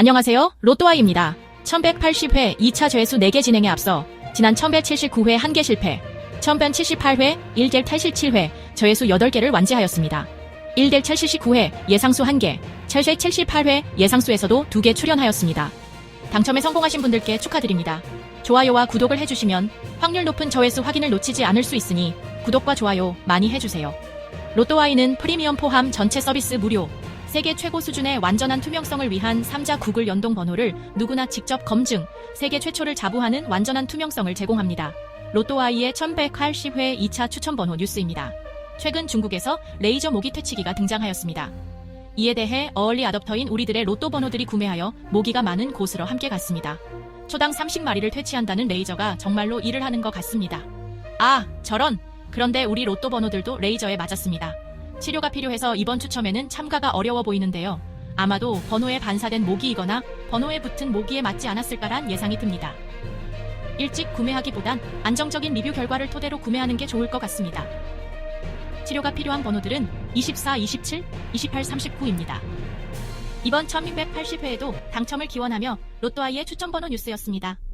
안녕하세요. 로또아이입니다. 1180회 2차 죄수 4개 진행에 앞서 지난 1179회 1개 실패, 1178회 1델 탈실 7회 저해수 8개를 완지하였습니다. 1델 탈실 9회 예상수 1개, 7대 78회 예상수에서도 2개 출연하였습니다. 당첨에 성공하신 분들께 축하드립니다. 좋아요와 구독을 해주시면 확률 높은 저해수 확인을 놓치지 않을 수 있으니 구독과 좋아요 많이 해주세요. 로또아이는 프리미엄 포함 전체 서비스 무료, 세계 최고 수준의 완전한 투명성을 위한 3자 구글 연동 번호를 누구나 직접 검증, 세계 최초를 자부하는 완전한 투명성을 제공합니다. 로또아이의 1180회 2차 추천 번호 뉴스입니다. 최근 중국에서 레이저 모기 퇴치기가 등장하였습니다. 이에 대해 어얼리 아답터인 우리들의 로또 번호들이 구매하여 모기가 많은 곳으로 함께 갔습니다. 초당 30마리를 퇴치한다는 레이저가 정말로 일을 하는 것 같습니다. 아, 저런! 그런데 우리 로또 번호들도 레이저에 맞았습니다. 치료가 필요해서 이번 추첨에는 참가가 어려워 보이는데요. 아마도 번호에 반사된 모기이거나 번호에 붙은 모기에 맞지 않았을까란 예상이 듭니다. 일찍 구매하기보단 안정적인 리뷰 결과를 토대로 구매하는 게 좋을 것 같습니다. 치료가 필요한 번호들은 24, 27, 28, 39입니다. 이번 1680회에도 당첨을 기원하며 로또아이의 추천 번호 뉴스였습니다.